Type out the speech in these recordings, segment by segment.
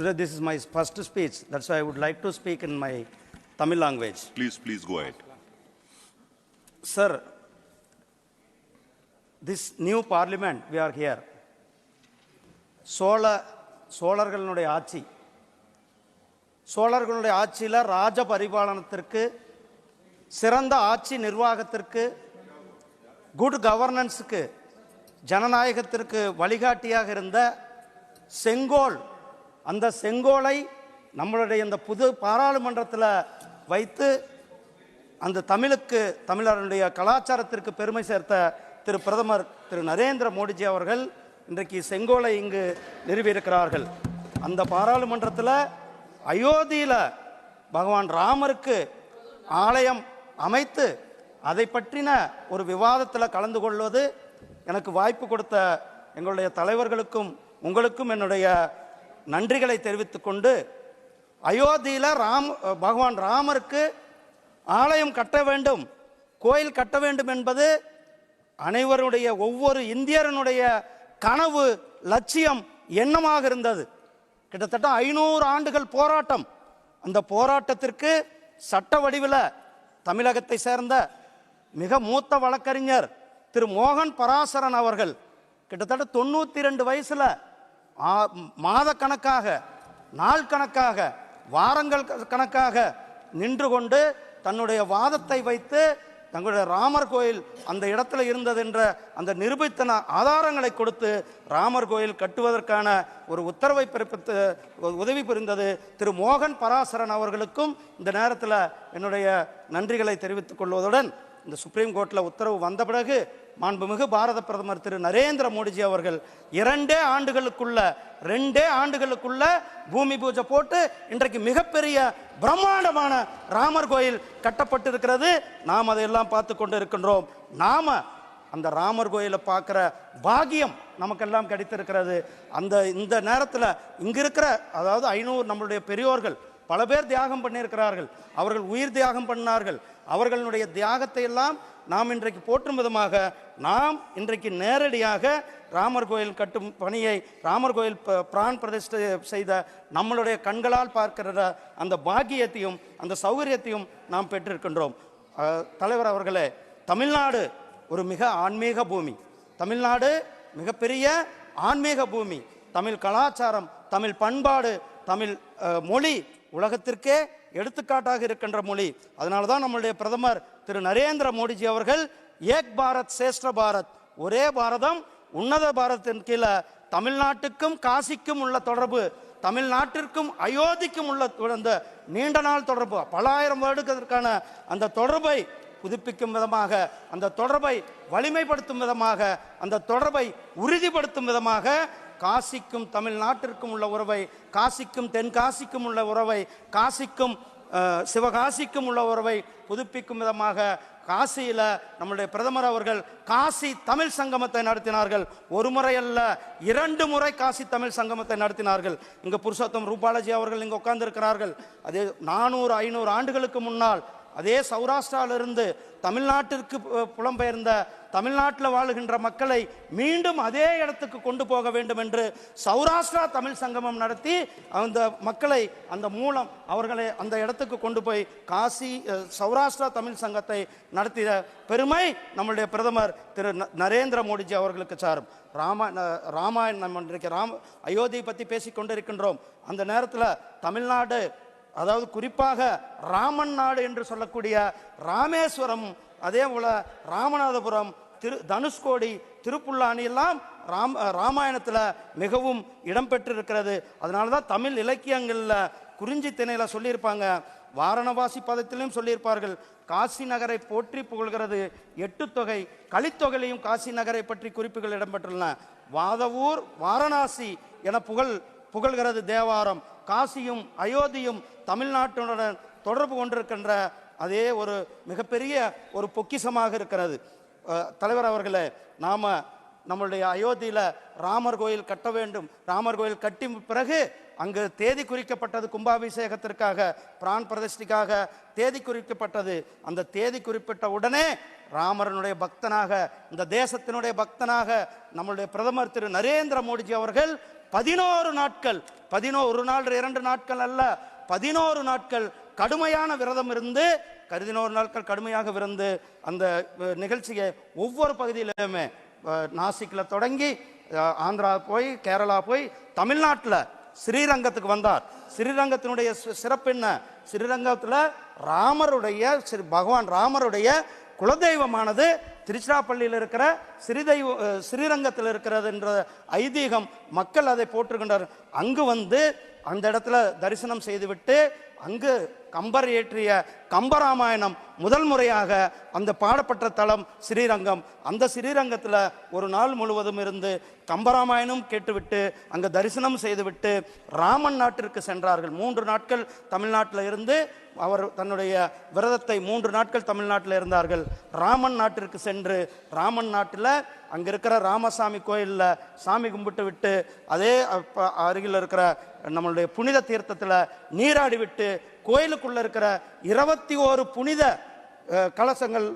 Today, this is my first speech. That's why I would like to speak in my Tamil language. Please, please go ahead. Sir, this new parliament, we are here. Chola சோழர்களுடைய ஆட்சி சோழர்களுடைய ஆட்சியில் ராஜ பரிபாலனத்திற்கு சிறந்த ஆட்சி நிர்வாகத்திற்கு good கவர்னன்ஸுக்கு ஜனநாயகத்திற்கு வழிகாட்டியாக இருந்த செங்கோல் அந்த செங்கோலை நம்மளுடைய இந்த புது பாராளுமன்றத்தில் வைத்து அந்த தமிழுக்கு தமிழருடைய கலாச்சாரத்திற்கு பெருமை சேர்த்த திரு பிரதமர் திரு நரேந்திர மோடிஜி அவர்கள் இன்றைக்கு செங்கோலை இங்கு நிறுவியிருக்கிறார்கள். அந்த பாராளுமன்றத்தில் அயோத்தியில் பகவான் ராமருக்கு ஆலயம் அமைத்து அதை பற்றின ஒரு விவாதத்தில் கலந்து கொள்வது எனக்கு வாய்ப்பு கொடுத்த எங்களுடைய தலைவர்களுக்கும் உங்களுக்கும் என்னுடைய நன்றிகளை தெரிவித்துக்கொண்டு அயோத்தியில் ராம் பகவான் ராமருக்கு ஆலயம் கட்ட வேண்டும் கோயில் கட்ட வேண்டும் என்பது அனைவருடைய ஒவ்வொரு இந்தியரனுடைய கனவு லட்சியம் எண்ணமாக இருந்தது. கிட்டத்தட்ட ஐநூறு ஆண்டுகள் போராட்டம். அந்த போராட்டத்திற்கு சட்ட வடிவில் தமிழகத்தை சேர்ந்த மிக மூத்த வழக்கறிஞர் திரு மோகன் பராசரன் அவர்கள் கிட்டத்தட்ட தொண்ணூற்றி ரெண்டு வயசில் மாத கணக்காக நாள் கணக்காக வாரங்கள் க- கணக்காக நின்று கொண்டு தன்னுடைய வாதத்தை வைத்து தங்களுடைய ராமர் கோயில் அந்த இடத்துல இருந்தது என்ற அந்த நிரூபித்தன ஆதாரங்களை கொடுத்து ராமர் கோயில் கட்டுவதற்கான ஒரு உத்தரவை பிறப்பித்து உதவி புரிந்தது. திரு மோகன் பராசரன் அவர்களுக்கும் இந்த நேரத்தில் என்னுடைய நன்றிகளை தெரிவித்துக் கொள்வதுடன் இந்த சுப்ரீம் கோர்ட்டில் உத்தரவு வந்த பிறகு மாண்புமிகு பாரத பிரதமர் திரு நரேந்திர மோடிஜி அவர்கள் இரண்டே ஆண்டுகளுக்குள்ள ரெண்டே ஆண்டுகளுக்குள்ள பூமி பூஜை போட்டு இன்றைக்கு மிகப்பெரிய பிரம்மாண்டமான ராமர் கோயில் கட்டப்பட்டிருக்கிறது. நாம் அதையெல்லாம் பார்த்து கொண்டு இருக்கின்றோம் நாம் அந்த ராமர் கோயிலை பார்க்குற பாக்கியம் நமக்கெல்லாம் கிடைத்திருக்கிறது. அந்த இந்த நேரத்தில் இங்கே இருக்கிற அதாவது ஐநூறு நம்மளுடைய பெரியோர்கள் பல பேர் தியாகம் பண்ணியிருக்கிறார்கள். அவர்கள் உயிர் தியாகம் பண்ணார்கள். அவர்களுடைய தியாகத்தை எல்லாம் நாம் இன்றைக்கு போற்றும் விதமாக நாம் இன்றைக்கு நேரடியாக ராமர் கோயில் கட்டும் பணியை ராமர் கோயில் ப- பிரான் பிரதிஷ்டை செய்த நம்மளுடைய கண்களால் பார்க்கிற அந்த பாக்கியத்தையும் அந்த சௌகரியத்தையும் நாம் பெற்றிருக்கின்றோம். தலைவர் அவர்களே தமிழ்நாடு ஒரு மிக ஆன்மீக பூமி. தமிழ்நாடு மிகப்பெரிய ஆன்மீக பூமி. தமிழ் கலாச்சாரம் தமிழ் பண்பாடு தமிழ் மொழி உலகத்திற்கே எடுத்துக்காட்டாக இருக்கின்ற மொழி. அதனால தான் நம்மளுடைய பிரதமர் திரு நரேந்திர மோடிஜி அவர்கள் ஏக் பாரத் சேஷ்ட பாரத் ஒரே பாரதம் உன்னத பாரதத்தின் கீழே தமிழ்நாட்டுக்கும் காசிக்கும் உள்ள தொடர்பு தமிழ்நாட்டிற்கும் அயோத்திக்கும் உள்ள அந்த நீண்ட நாள் தொடர்பு பல ஆயிரம் வருடத்திற்கான அந்த தொடர்பை புதுப்பிக்கும் விதமாக அந்த தொடர்பை வலிமைப்படுத்தும் விதமாக அந்த தொடர்பை உறுதிப்படுத்தும் விதமாக காசிக்கும் தமிழ்நாட்டிற்கும் உள்ள உறவை காசிக்கும் தென்காசிக்கும் உள்ள உறவை காசிக்கும் சிவகாசிக்கும் உள்ள உறவை புதுப்பிக்கும் விதமாக காசியில் நம்முடைய பிரதமர் அவர்கள் காசி தமிழ் சங்கமத்தை நடத்தினார்கள். ஒரு முறை அல்ல இரண்டு முறை காசி தமிழ் சங்கமத்தை நடத்தினார்கள். இங்கே புருஷோத்தம் ரூபாலஜி அவர்கள் இங்கே உட்கார்ந்துருக்கிறார்கள். அது நானூறு ஐநூறு ஆண்டுகளுக்கு முன்னால் அதே சௌராஷ்டிராவிலிருந்து தமிழ்நாட்டிற்கு புலம்பெயர்ந்த தமிழ்நாட்டில் வாழுகின்ற மக்களை மீண்டும் அதே இடத்துக்கு கொண்டு போக வேண்டும் என்று சௌராஷ்டிரா தமிழ் சங்கமம் நடத்தி அந்த மக்களை அந்த மூலம் அவர்களை அந்த இடத்துக்கு கொண்டு போய் காசி சௌராஷ்டிரா தமிழ் சங்கத்தை நடத்திய பெருமை நம்முடைய பிரதமர் திரு ந- நரேந்திர மோடிஜி அவர்களுக்கு சாரும். ராமா ராமாயணம் நம்ம இன்றைக்கு ராம் அயோத்தியை பற்றி பேசிக் கொண்டிருக்கின்றோம் அந்த நேரத்தில் தமிழ்நாடு அதாவது குறிப்பாக ராமன் நாடு என்று சொல்லக்கூடிய ராமேஸ்வரம் அதே போல ராமநாதபுரம் திரு தனுஷ்கோடி திருப்புல்லானி எல்லாம் ராம் ராமாயணத்தில் மிகவும் இடம்பெற்றிருக்கிறது அதனால தான் தமிழ் இலக்கியங்களில் குறிஞ்சி திணையில் சொல்லியிருப்பாங்க. வாரணவாசி பதத்திலையும் சொல்லியிருப்பார்கள். காசி நகரை போற்றி புகழ்கிறது எட்டு தொகை. கலித்தொகையிலையும் காசி நகரை பற்றி குறிப்புகள் இடம்பெற்றுள்ளன. வாதவூர் வாரணாசி என புகழ் புகழ்கிறது தேவாரம். காசியும் அயோத்தியும் தமிழ்நாட்டுடன் தொடர்பு கொண்டிருக்கின்ற அதே ஒரு மிகப்பெரிய ஒரு பொக்கிஷமாக இருக்கிறது. தலைவர் அவர்களே நாம் நம்மளுடைய அயோத்தியில் ராமர் கோயில் கட்ட வேண்டும். ராமர் கோயில் கட்டி பிறகு அங்கு தேதி குறிக்கப்பட்டது கும்பாபிஷேகத்திற்காக பிரான் பிரதிஷ்டிக்காக தேதி குறிக்கப்பட்டது. அந்த தேதி குறிப்பிட்ட உடனே ராமரனுடைய பக்தனாக இந்த தேசத்தினுடைய பக்தனாக நம்மளுடைய பிரதமர் திரு நரேந்திர மோடிஜி அவர்கள் பதினோரு நாட்கள் பதினோரு நாள் இரண்டு நாட்கள் அல்ல பதினோரு நாட்கள் கடுமையான விரதம் இருந்து கருதினோரு நாட்கள் கடுமையாக விருந்து அந்த நிகழ்ச்சியை ஒவ்வொரு பகுதியிலுமே நாசிக்கில் தொடங்கி ஆந்திரா போய் கேரளா போய் தமிழ்நாட்டில் ஸ்ரீரங்கத்துக்கு வந்தார். ஸ்ரீரங்கத்தினுடைய சிறப்பு என்ன? ஸ்ரீரங்கத்தில் ராமருடைய ஸ்ரீ பகவான் ராமருடைய குலதெய்வமானது திருச்சிராப்பள்ளியில் இருக்கிற ஸ்ரீதெய்வ ஸ்ரீரங்கத்தில் இருக்கிறது என்ற ஐதீகம் மக்கள் அதை போற்றுகின்றனர். அங்கு வந்து அந்த இடத்துல தரிசனம் செய்துவிட்டு அங்கு கம்பர் இயற்றிய கம்பராமாயணம் முதல் முறையாக அந்த பாடப்பட்ட தலம் ஸ்ரீரங்கம் அந்த ஸ்ரீரங்கத்தில் ஒரு நாள் முழுவதும் இருந்து கம்பராமாயணம் கேட்டுவிட்டு அங்கே தரிசனம் செய்துவிட்டு ராமன் நாட்டிற்கு சென்றார்கள். மூன்று நாட்கள் தமிழ்நாட்டில் இருந்து அவர் தன்னுடைய விரதத்தை மூன்று நாட்கள் தமிழ்நாட்டில் இருந்தார்கள். ராமன் நாட்டிற்கு சென்று ராமன் நாட்டில் அங்கே இருக்கிற ராமசாமி கோயிலில் சாமி கும்பிட்டு விட்டு அதே அருகில் இருக்கிற நம்மளுடைய புனித தீர்த்தத்தில் நீராடி விட்டு கோயிலுக்குள்ள இருக்கிற இருபத்தி ஓரு புனித கலசங்கள்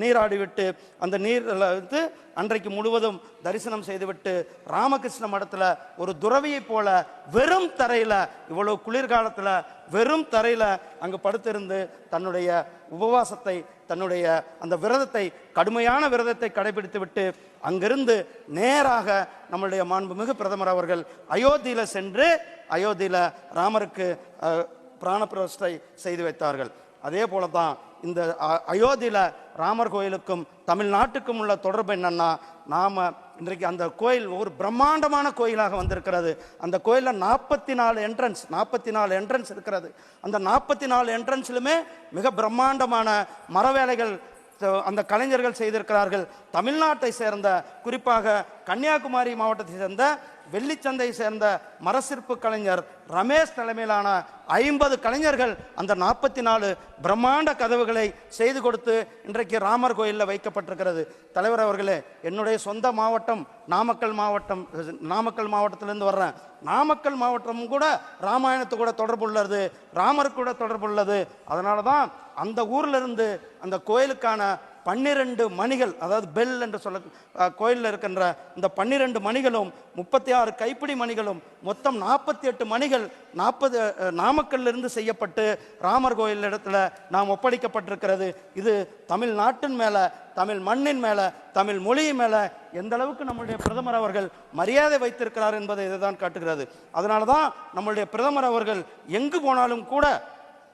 நீராடிவிட்டு அந்த நீரில் வந்து அன்றைக்கு முழுவதும் தரிசனம் செய்துவிட்டு ராமகிருஷ்ண மடத்தில் ஒரு துறவியைப் போல வெறும் தரையில் இவ்வளோ குளிர்காலத்தில் வெறும் தரையில் அங்கு படுத்திருந்து தன்னுடைய உபவாசத்தை தன்னுடைய அந்த விரதத்தை கடுமையான விரதத்தை கடைபிடித்து விட்டு அங்கிருந்து நேராக நம்மளுடைய மாண்புமிகு பிரதமர் அவர்கள் அயோத்தியில் சென்று அயோத்தியில் ராமருக்கு அஹ், செய்து வைத்தார்கள். அதே போல தான் இந்த அ- அயோத்தியில ராமர் கோயிலுக்கும் தமிழ்நாட்டுக்கும் உள்ள தொடர்பு என்னென்னா நாம் இன்றைக்கு அந்த கோயில் ஒரு பிரம்மாண்டமான கோயிலாக வந்திருக்கிறது. அந்த கோயிலில் நாற்பத்தி நாலு என்ட்ரன்ஸ் நாற்பத்தி நாலு என்ட்ரன்ஸ் இருக்கிறது. அந்த நாற்பத்தி நாலு என்ட்ரன்ஸ்லுமே மிக பிரம்மாண்டமான மரவேலைகள் அந்த கலைஞர்கள் செய்திருக்கிறார்கள். தமிழ்நாட்டை சேர்ந்த குறிப்பாக கன்னியாகுமரி மாவட்டத்தை சேர்ந்த வெள்ளிச்சந்தையை சேர்ந்த மரசிற்பு கலைஞர் ரமேஷ் தலைமையிலான ஐம்பது கலைஞர்கள் அந்த நாற்பத்தி நாலு பிரம்மாண்ட கதவுகளை செய்து கொடுத்து இன்றைக்கு ராமர் கோயிலில் வைக்கப்பட்டிருக்கிறது. தலைவர் அவர்களே என்னுடைய சொந்த மாவட்டம் நாமக்கல் மாவட்டம் நாமக்கல் மாவட்டத்திலேருந்து வர்றேன். நாமக்கல் மாவட்டமும் கூட ராமாயணத்து கூட தொடர்பு உள்ளது ராமர் கூட தொடர்பு உள்ளது. அதனால தான் அந்த ஊர்ல இருந்து அந்த கோயிலுக்கான பன்னிரண்டு மணிகள் அதாவது பெல் என்று சொல்ல கோயிலில் இருக்கின்ற இந்த பன்னிரண்டு மணிகளும் முப்பத்தி ஆறு கைப்பிடி மணிகளும் மொத்தம் நாற்பத்தி எட்டு மணிகள் நாற்பது நாமக்கல்லிருந்து செய்யப்பட்டு ராமர் கோயில் இடத்துல நாம் ஒப்படைக்கப்பட்டிருக்கிறது. இது தமிழ்நாட்டின் மேலே தமிழ் மண்ணின் மேலே தமிழ் மொழியின் மேலே எந்த அளவுக்கு நம்முடைய பிரதமர் அவர்கள் மரியாதை வைத்திருக்கிறார் என்பதை இதுதான் காட்டுகிறது. அதனால தான் நம்மளுடைய பிரதமர் அவர்கள் எங்கு போனாலும் கூட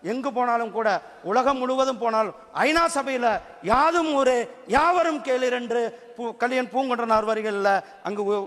எங்கு போனாலும் கூட உலகம் முழுவதும் போனால் ஐநா சபையில் யாதும் ஊரே யாவரும் கேளீர் என்று பூ கலியன் பூங்கொன்ற வரிகளில் அங்கு உ-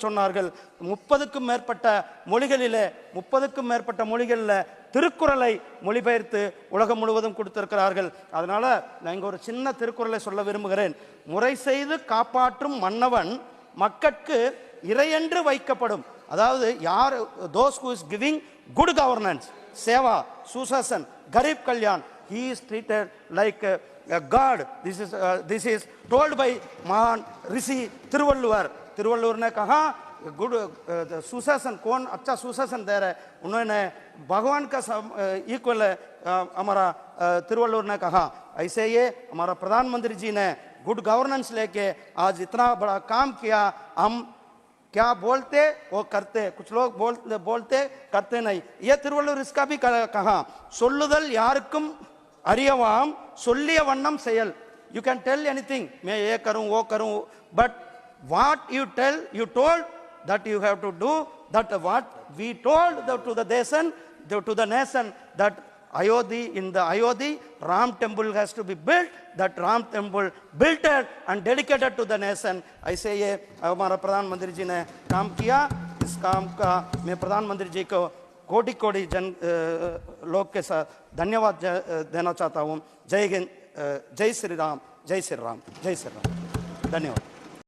சொன்னார்கள். முப்பதுக்கும் மேற்பட்ட மொழிகளிலே முப்பதுக்கும் மேற்பட்ட மொழிகளில் திருக்குறளை மொழிபெயர்த்து உலகம் முழுவதும் கொடுத்திருக்கிறார்கள். அதனால் நான் இங்கே ஒரு சின்ன திருக்குறளை சொல்ல விரும்புகிறேன். முறை செய்து காப்பாற்றும் மன்னவன் மக்கட்கு இறையென்று வைக்கப்படும். அதாவது யார் those who is giving good governance seva, susasan, garib kalyan. He is treated like a, a God. This is, uh, this is told by Mahan Rishi Tiruvalluvar. Tiruvalluvar ne kaha good सुशासन कौन अच्छा सुशासन दे रहे उन्होंने भगवान का equal है हमारा तिरुवल्लूर ने कहा ऐसे ये हमारा प्रधानमंत्री जी ने गुड गवर्नेंस लेके आज इतना बड़ा काम किया हम क्या बोलते वो करते कुछ लोग बोलते बोलते करते नहीं ये திருவள்ளுவர் इसका भी क- कहा சொல்லுதல் யாருக்கும் அறியவாம் சொல்லிய வண்ணம் செயல் யூ கேன் டெல் எனிதிங் मैं ये करूं वो करूं but what you tell you told that you have to do that what we told the, to the nation the, to the nation Ayodhi in the Ayodhi Ram temple has to be built that Ram temple built it and dedicated to the nation ऐसे ये हमारा प्रधानमंत्री जी ने काम किया इस काम का मैं प्रधानमंत्री जी को कोटि कोटि जन लोग के साथ धन्यवाद देना चाहता हूँ जय हिंद जय श्री राम जय श्री राम जय श्री राम धन्यवाद